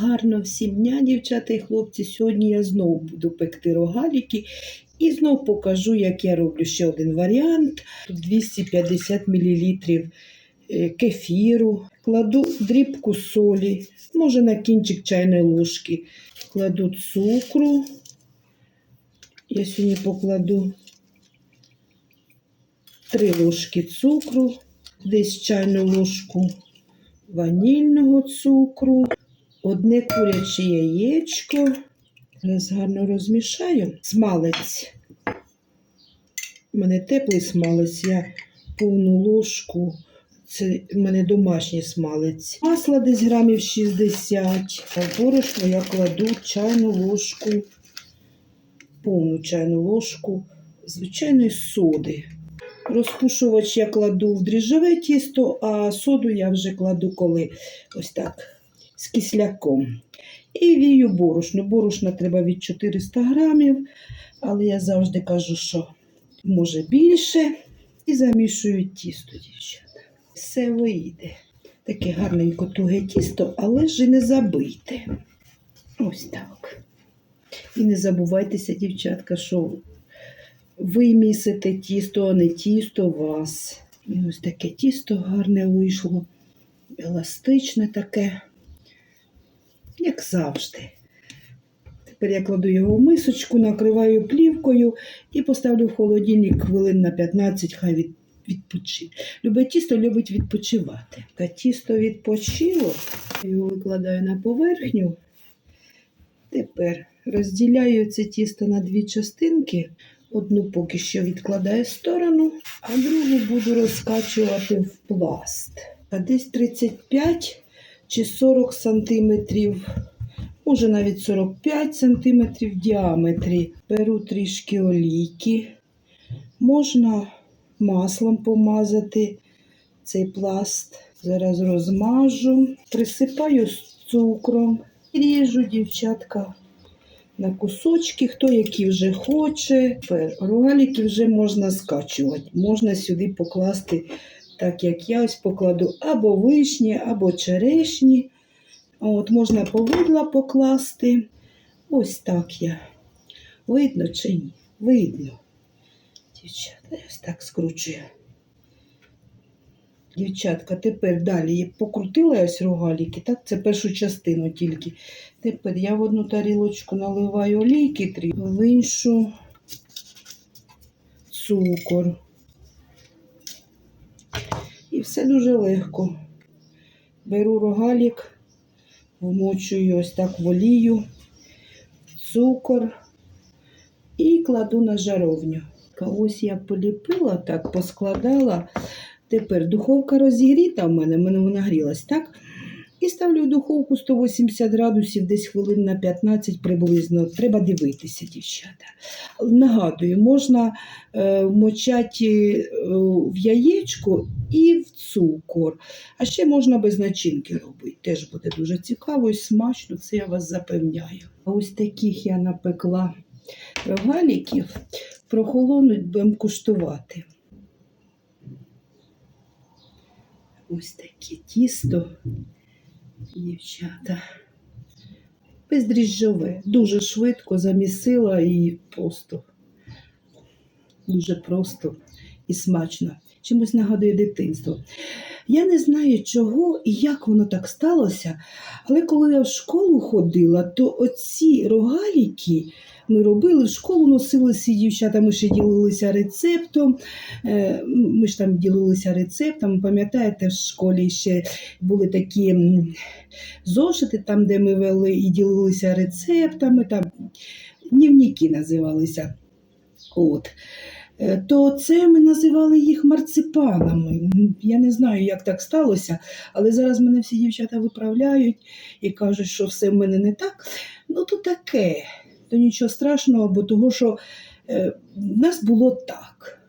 Гарно всім дня, дівчата і хлопці. Сьогодні я знову буду пекти рогаліки і знову покажу, як я роблю ще один варіант. Тут 250 мл кефіру, кладу дрібку солі, може на кінчик чайної ложки. Кладу цукру. Я сьогодні покладу 3 ложки цукру, десь чайну ложку ванільного цукру, одне куряче яєчко. Зараз гарно розмішаю. Смалець. У мене теплий смалець, я повну ложку. Це в мене домашній смалець. Масла десь грамів 60. А борошно я кладу чайну ложку, повну чайну ложку звичайної соди. Розпушувач я кладу в дріжджове тісто, а соду я вже кладу коли ось так з кисляком. І вію борошно. Борошна треба від 400 грамів, але я завжди кажу, що може більше. І замішую тісто, дівчата. Все вийде. Таке гарненько туге тісто, але ж і не забийте. Ось так. І не забувайтеся, дівчатка, що ви місите тісто, а не тісто вас. І ось таке тісто гарне вийшло, еластичне таке, як завжди. Тепер я кладу його в мисочку, накриваю плівкою і поставлю в холодильник хвилин на 15, хай від, відпочить. Любе тісто любить відпочивати. Та тісто відпочило, його викладаю на поверхню. Тепер розділяю це тісто на дві частинки. Одну поки що відкладаю в сторону, а другу буду розкачувати в пласт. А десь 35 чи 40 сантиметрів, може навіть 45 сантиметрів в діаметрі. Беру трішки олійки. Можна маслом помазати цей пласт. Зараз розмажу, присипаю з цукром. Ріжу, дівчатка, на кусочки, хто які вже хоче. Рогаліки вже можна скачувати. Можна сюди покласти, так як я ось покладу, або вишні, або черешні. От, Можна повидла покласти. Ось так я. Видно чи ні? Видно. Дівчата, я ось так скручую. Дівчатка, тепер далі я покрутила ось рогаліки, так, це першу частину тільки. Тепер я в одну тарілочку наливаю олійки, в іншу цукор. І все дуже легко. Беру рогалік, вмочую ось так в олію, цукор і кладу на жаровню. Ось я поліпила, так, поскладала. Тепер духовка розігріта в мене, в мене вона грілась, так? І ставлю духовку 180 градусів, десь хвилин на 15 приблизно. Треба дивитися, дівчата. Нагадую, можна е, вмочати е, в яєчко і в цукор. А ще можна без начинки робити. Теж буде дуже цікаво і смачно, це я вас запевняю. А ось таких я напекла рогаліків, прохолонуть будемо куштувати. Ось таке тісто, дівчата. Бездріжджове. Дуже швидко замісила і просто дуже просто і смачно. Чимось нагадує дитинство. Я не знаю, чого і як воно так сталося, але коли я в школу ходила, то оці рогаліки ми робили в школу, носилися дівчата, ми ще ділилися рецептом. Е, Ми ж там ділилися рецептом. Пам'ятаєте, в школі ще були такі зошити, там, де ми вели і ділилися рецептами, там дневники називалися. От. Е, То це ми називали їх марципанами. Я не знаю, як так сталося, але зараз мене всі дівчата виправляють і кажуть, що все в мене не так. Ну, то таке то нічого страшного, бо того, що е, в нас було так.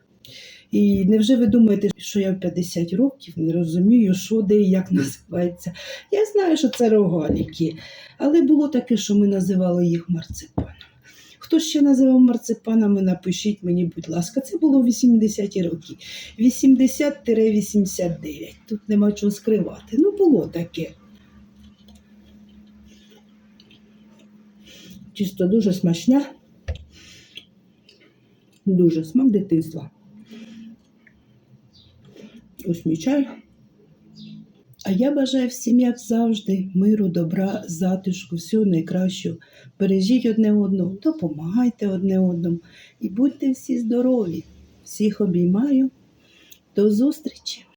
І невже ви думаєте, що я в 50 років не розумію, що де і як називається? Я знаю, що це рогаліки, але було таке, що ми називали їх марципанами. Хто ще називав марципанами, напишіть мені, будь ласка, це було 80-ті роки. 80-89. Тут нема чого скривати. Ну, було таке. Чисто дуже смачне. Дуже смак дитинства. Ось мій чай. А я бажаю всім, як завжди, миру, добра, затишку, всього найкращого. Бережіть одне одного, допомагайте одне одному і будьте всі здорові. Всіх обіймаю. До зустрічі!